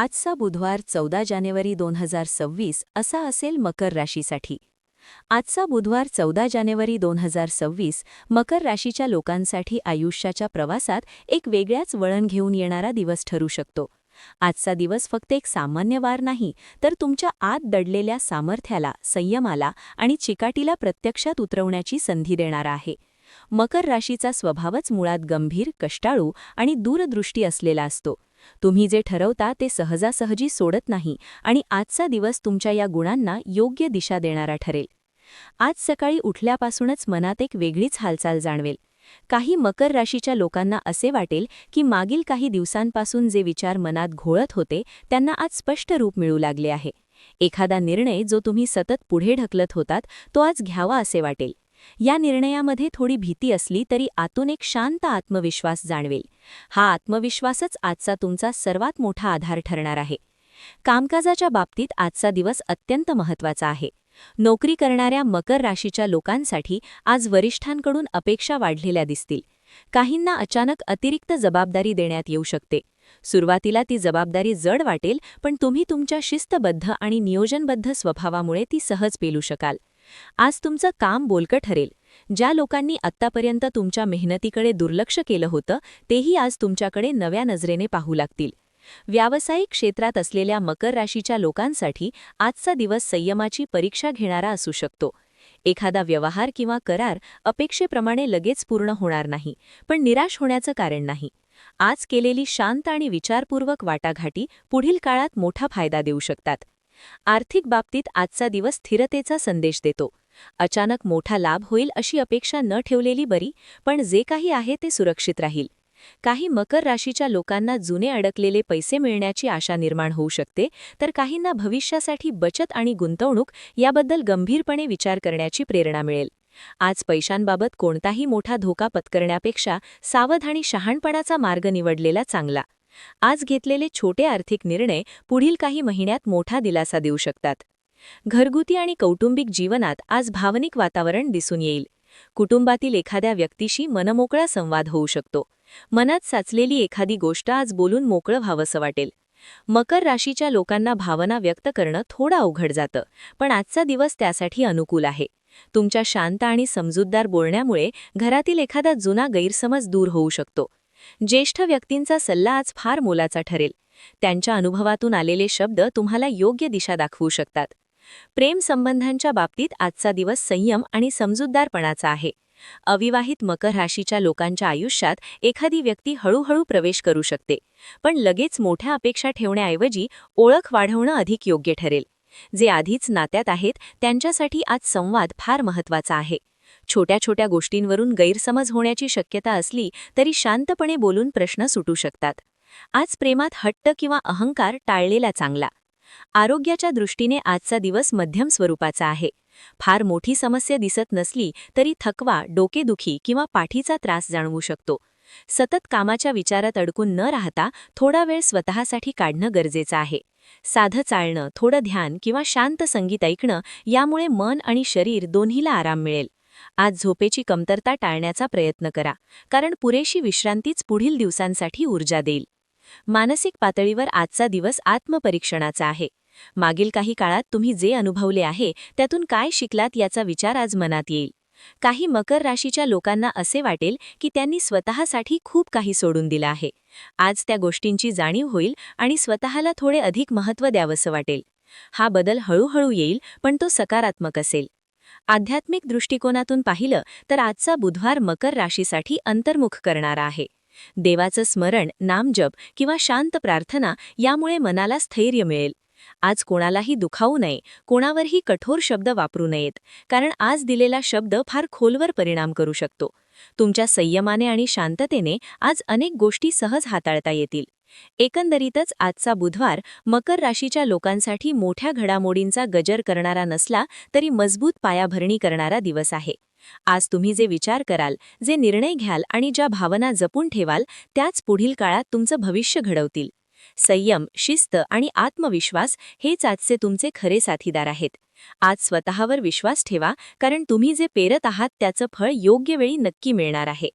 आजचा बुधवार चौदा जानेवारी दोन हजार सव्वीस असा असेल मकर राशीसाठी. आजचा बुधवार चौदा जानेवारी दोन हजार सव्वीस मकर राशीच्या लोकांसाठी आयुष्याच्या प्रवासात एक वेगळ्याच वळण घेऊन येणारा दिवस ठरू शकतो. आजचा दिवस फक्त एक सामान्य वार नाही तर तुमच्या आत दडलेल्या सामर्थ्याला संयमाला आणि चिकाटीला प्रत्यक्षात उतरवण्याची संधी देणारा आहे. मकर राशीचा स्वभावच मुळात गंभीर कष्टाळू आणि दूरदृष्टी असलेला असतो. तुम्ही जे ठरवता ते सहजासहजी सोडत नाही आणि आजचा दिवस तुमच्या या गुणांना योग्य दिशा देणारा ठरेल. आज सकाळी उठल्यापासूनच मनात एक वेगळीच हालचाल जाणवेल. काही मकर राशीच्या लोकांना असे वाटेल की मागील काही दिवसांपासून जे विचार मनात घोळत होते त्यांना आज स्पष्ट रूप मिळू लागले आहे. एखादा निर्णय जो तुम्ही सतत पुढे ढकलत होतात तो आज घ्यावा असे वाटेल. या निर्णयामध्ये थोडी भीती असली तरी आतून एक शांत आत्मविश्वास जाणवेल. हा आत्मविश्वासच आजचा तुमचा सर्वात मोठा आधार ठरणार आहे. कामकाजाच्या बाबतीत आजचा दिवस अत्यंत महत्त्वाचा आहे. नोकरी करणाऱ्या मकर राशीच्या लोकांसाठी आज वरिष्ठांकडून अपेक्षा वाढलेल्या दिसतील. काहींना अचानक अतिरिक्त जबाबदारी देण्यात येऊ शकते. सुरुवातीला ती जबाबदारी जड वाटेल पण तुम्ही तुमच्या शिस्तबद्ध आणि नियोजनबद्ध स्वभावामुळे ती सहज पेलू शकाल. आज तुमचं काम बोलकं ठरेल. ज्या लोकांनी आत्तापर्यंत तुमच्या मेहनतीकडे दुर्लक्ष केलं होतं तेही आज तुमच्याकडे नव्या नजरेने पाहू लागतील. व्यावसायिक क्षेत्रात असलेल्या मकर राशीच्या लोकांसाठी आजचा दिवस संयमाची परीक्षा घेणारा असू शकतो. एखादा व्यवहार किंवा करार अपेक्षेप्रमाणे लगेच पूर्ण होणार नाही पण निराश होण्याचं कारण नाही. आज केलेली शांत आणि विचारपूर्वक वाटाघाटी पुढील काळात मोठा फायदा देऊ शकतात. आर्थिक बाबतीत आजचा दिवस स्थिरतेचा संदेश देतो. अचानक मोठा लाभ होईल अशी अपेक्षा न ठेवलेली बरी पण जे काही आहे ते सुरक्षित राहील. काही मकर राशीच्या लोकांना जुने अडकलेले पैसे मिळण्याची आशा निर्माण होऊ शकते तर काहींना भविष्यासाठी बचत आणि गुंतवणूक याबद्दल गंभीरपणे विचार करण्याची प्रेरणा मिळेल. आज पैशांबाबत कोणताही मोठा धोका पत्करण्यापेक्षा सावध आणि शहाणपणाचा मार्ग निवडलेला चांगला. आज घेतलेले छोटे आर्थिक निर्णय पुढील काही महिन्यात मोठा दिलासा देऊ शकतात. घरगुती आणि कौटुंबिक जीवनात आज भावनिक वातावरण दिसून येईल. कुटुंबातील एखाद्या व्यक्तीशी मनमोकळा संवाद होऊ शकतो. मनात साचलेली एखादी गोष्ट आज बोलून मोकळं व्हावंसं वाटेल. मकर राशीच्या लोकांना भावना व्यक्त करणं थोडं अवघड जातं पण आजचा दिवस त्यासाठी अनुकूल आहे. तुमच्या शांत आणि समजूतदार बोलण्यामुळे घरातील एखादा जुना गैरसमज दूर होऊ शकतो. ज्येष्ठ व्यक्तींचा सल्ला आज फार मोलाचा ठरेल. त्यांच्या अनुभवातून आलेले शब्द तुम्हाला योग्य दिशा दाखवू शकतात. प्रेम संबंधांच्या बाबतीत आजचा दिवस संयम आणि समजूतदारपणाचा आहे. अविवाहित मकर राशीच्या लोकांच्या आयुष्यात एखादी व्यक्ती हळूहळू प्रवेश करू शकते पण लगेच मोठ्या अपेक्षा ठेवण्याऐवजी ओळख वाढवणं अधिक योग्य ठरेल. जे आधीच नात्यात आहेत त्यांच्यासाठी आज संवाद फार महत्त्वाचा आहे. छोट्या छोट्या गोष्टींवरून गैरसमज होण्याची शक्यता असली तरी शांतपणे बोलून प्रश्न सुटू शकतात. आज प्रेमात हट्ट किंवा अहंकार टाळलेला चांगला. आरोग्याच्या दृष्टीने आजचा दिवस मध्यम स्वरूपाचा आहे. फार मोठी समस्या दिसत नसली तरी थकवा डोकेदुखी किंवा पाठीचा त्रास जाणवू शकतो. सतत कामाच्या विचारात अडकून न राहता थोडा वेळ स्वतःसाठी काढणं गरजेचं आहे. साधं चालणं थोडं ध्यान किंवा शांत संगीत ऐकणं यामुळे मन आणि शरीर दोन्हीला आराम मिळेल. आज झोपेची कमतरता टाळण्याचा प्रयत्न करा कारण पुरेशी विश्रांतीच पुढील दिवसांसाठी ऊर्जा देईल. मानसिक पातळीवर आजचा दिवस आत्मपरीक्षणाचा आहे. मागील काही काळात तुम्ही जे अनुभवले आहे त्यातून काय शिकलात याचा विचार आज मनात येईल. काही मकर राशीच्या लोकांना असे वाटेल की त्यांनी स्वतःसाठी खूप काही सोडून दिलं आहे. आज त्या गोष्टींची जाणीव होईल आणि स्वतःला थोडे अधिक महत्त्व द्यावंसं वाटेल. हा बदल हळूहळू येईल पण तो सकारात्मक असेल. आध्यात्मिक दृष्टिकोनातून पाहिलं तर आजचा बुधवार मकर राशीसाठी अंतर्मुख करणारा आहे. देवाचं स्मरण नामजप किंवा शांत प्रार्थना यामुळे मनाला स्थैर्य मिळेल. आज कोणालाही दुखावू नये कोणावरही कठोर शब्द वापरू नयेत कारण आज दिलेला शब्द फार खोलवर परिणाम करू शकतो. तुमच्या संयमाने आणि शांततेने आज अनेक गोष्टी सहज हाताळता येतील. एकंदरीतच आजचा बुधवार मकर राशीच्या लोकांसाठी मोठ्या घडामोडींचा गजर करणारा नसला तरी मजबूत पायाभरणी करणारा दिवस आहे. आज तुम्ही जे विचार कराल जे निर्णय घ्याल आणि ज्या भावना जपून ठेवाल त्याच पुढील काळात तुमचं भविष्य घडवतील. संयम शिस्त आणि आत्मविश्वास हेच आजचे तुमचे खरे साथीदार आहेत. आज स्वतःवर विश्वास ठेवा कारण तुम्ही जे पेरत आहात त्याचं फळ योग्य वेळी नक्की मिळणार आहे.